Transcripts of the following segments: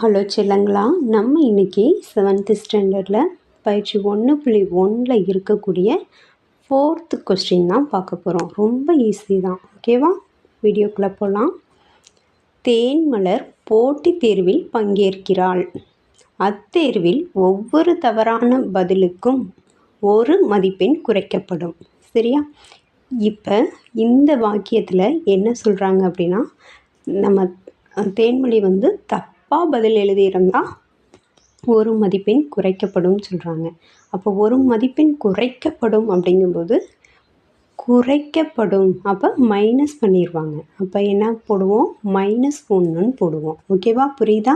Hello செல்லங்களா. நம்ம இன்றைக்கி seventh ஸ்டாண்டர்டில் பயிற்சி ஒன்று புள்ளி ஒன்றில் இருக்கக்கூடிய ஃபோர்த்து கொஸ்டின் தான் பார்க்க போகிறோம் ரொம்ப ஈஸி தான். ஓகேவா வீடியோக்குள்ளே போகலாம் தேன்மலர் போட்டித் தேர்வில் பங்கேற்கிறாள். அத்தேர்வில் ஒவ்வொரு தவறான பதிலுக்கும் ஒரு மதிப்பெண் குறைக்கப்படும். சரியா? இப்போ இந்த வாக்கியத்தில் என்ன சொல்கிறாங்க அப்படின்னா நம்ம தேன்மொழி வந்து தப்பாக பதில் எழுதியிருந்தால் ஒரு மதிப்பெண் குறைக்கப்படும் சொல்கிறாங்க அப்போ ஒரு மதிப்பெண் குறைக்கப்படும் அப்படிங்கும்போது குறைக்கப்படும். அப்போ மைனஸ் பண்ணிடுவாங்க அப்போ என்ன போடுவோம்? மைனஸ் ஒன்றுன்னு போடுவோம். ஓகேவா புரியுதா?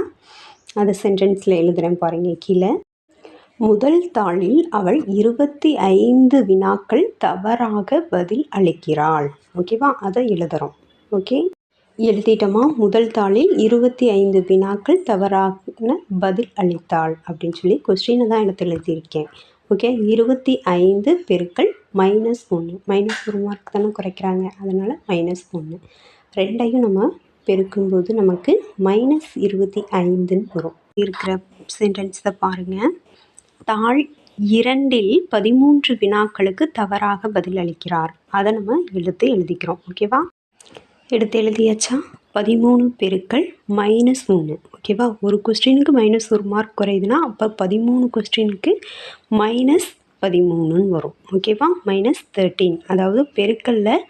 அதை சென்டென்ஸில் எழுதுகிறேன் பாருங்கள் கீழே. முதல் தாளில் அவள் இருபத்தி ஐந்து வினாக்கள் தவறாக பதில் அளிக்கிறாள். ஓகேவா அதை எழுதுகிறோம் ஓகே எழுதிட்டோமா? முதல் தாளில் இருபத்தி ஐந்து வினாக்கள் தவறான பதில் அளித்தாள் அப்படின்னு சொல்லி கொஸ்டினை தான் எடுத்து எழுதியிருக்கேன். ஓகே இருபத்தி ஐந்து பெருக்கள் மைனஸ் ஒன்று மைனஸ் ஒரு மார்க் தானே குறைக்கிறாங்க. அதனால் மைனஸ் ஒன்று ரெண்டையும் நம்ம பெருக்கும்போது நமக்கு மைனஸ் இருபத்தி ஐந்துன்னு வரும். இருக்கிற சென்டென்ஸை பாருங்கள் தாழ் இரண்டில் பதிமூன்று வினாக்களுக்கு தவறாக பதில் அளிக்கிறார். அதை நம்ம எழுத்து எழுதிக்கிறோம். ஓகேவா எடுத்து எழுதியாச்சா? பதிமூணு பெருக்கள் மைனஸ் மூணு. ஓகேவா ஒரு கொஸ்டினுக்கு மைனஸ் ஒரு மார்க் குறையுதுன்னா அப்போ பதிமூணு கொஸ்டினுக்கு மைனஸ் பதிமூணுன்னு வரும். ஓகேவா மைனஸ் தேர்ட்டீன் அதாவது பெருக்களில்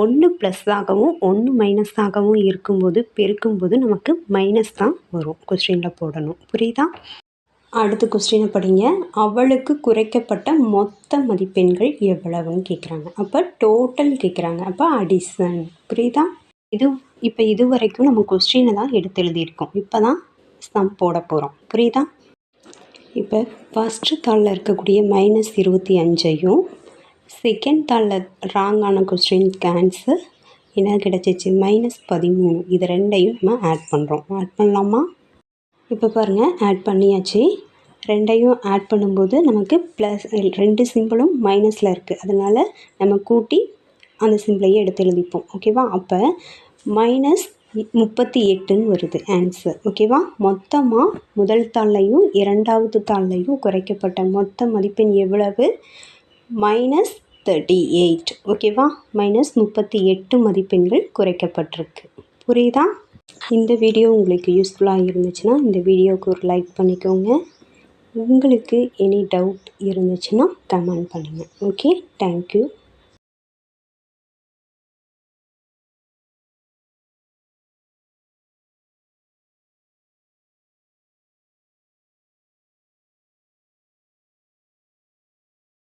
ஒன்று ப்ளஸ்ஸாகவும் ஒன்று மைனஸாகவும் இருக்கும்போது பெருக்கும்போது நமக்கு மைனஸ் தான் வரும். கொஸ்டினில் போடணும். புரியுதா? அடுத்த கொஸ்டினை படிங்க. அவளுக்கு குறைக்கப்பட்ட மொத்த மதிப்பெண்கள் எவ்வளவுன்னு கேட்குறாங்க அப்போ டோட்டல் கேட்குறாங்க அப்போ அடிசன் புரியுதா? இது இப்போ இது வரைக்கும் நம்ம கொஸ்டினை தான் எடுத்து எழுதியிருக்கோம். இப்போ தான் சம் போட போகிறோம் புரியுதா? இப்போ ஃபஸ்ட்டு தாளில் இருக்கக்கூடிய மைனஸ் இருபத்தி அஞ்சையும் செகண்ட் தாளில் ராங்கான கொஸ்டினுக்கு ஆன்சர் என்ன கிடச்சிச்சு? மைனஸ் பதிமூணு. இது ரெண்டையும் நம்ம ஆட் பண்ணுறோம் ஆட் பண்ணலாமா? இப்போ பாருங்கள் ஆட் பண்ணியாச்சு. ரெண்டையும் ஆட் பண்ணும்போது நமக்கு ப்ளஸ் ரெண்டு சிம்பிளும் மைனஸில் இருக்குது அதனால் நம்ம கூட்டி அந்த சிம்பிளையே எடுத்து எழுதிப்போம். ஓகேவா அப்போ மைனஸ் முப்பத்தி எட்டுன்னு வருது ஆன்சர் ஓகேவா மொத்தமாக முதல் தாள்லையும் இரண்டாவது தாள்லையும் குறைக்கப்பட்ட மொத்த மதிப்பெண் எவ்வளவு? மைனஸ் தேர்ட்டி எயிட் ஓகேவா மைனஸ் முப்பத்தி எட்டு மதிப்பெண்கள் குறைக்கப்பட்டிருக்கு. புரியுதா? இந்த வீடியோ உங்களுக்கு யூஸ்ஃபுல்லாக இருந்துச்சுன்னா இந்த வீடியோவுக்கு ஒரு லைக் பண்ணிக்கோங்க. உங்களுக்கு எனி டவுட் இருந்துச்சுன்னா கமெண்ட் பண்ணுங்கள் ஓகே தேங்க்யூ